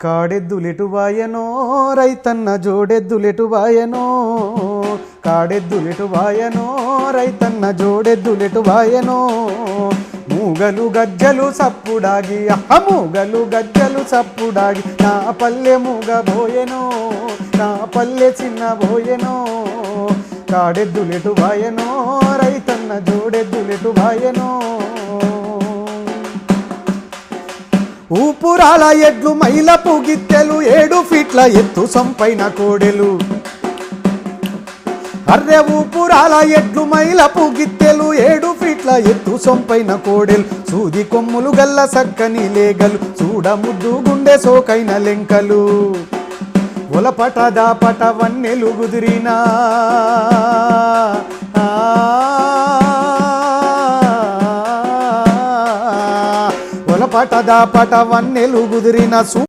కాడెద్దులెటువాయనో రైతన్న జోడెద్దులెటువాయనో కాడెద్దులెటువాయనో రైతన్న జోడెద్దులెటువాయనో. మూగలు గజ్జలు సప్పుడాగి అహ మూగలు గజ్జలు సప్పుడాగి నా పల్లె మూగబోయెనో నా పల్లె చిన్న బోయెనో కాడెద్దులెటువాయనో రైతన్న జోడెద్దులెటువాయనో. ఊపురాల ఎడ్లు మైలపు గిత్తెలు ఏడు ఫీట్ల ఎత్తు సొంపైన కోడెలు. అర్రె ఊపురాల ఎడ్లు మైలపు గిత్తెలు ఏడు ఫీట్ల ఎత్తు సొంపైన కోడెలు. సూది కొమ్ములు గల్ల సక్కని లేగలు చూడ ముద్దు గుండె సోకైన లెంకలు. ఒలపట దాపట వన్నెలు గుదిరినా. పటదా పటవన్నెలు గుదిరిన సూ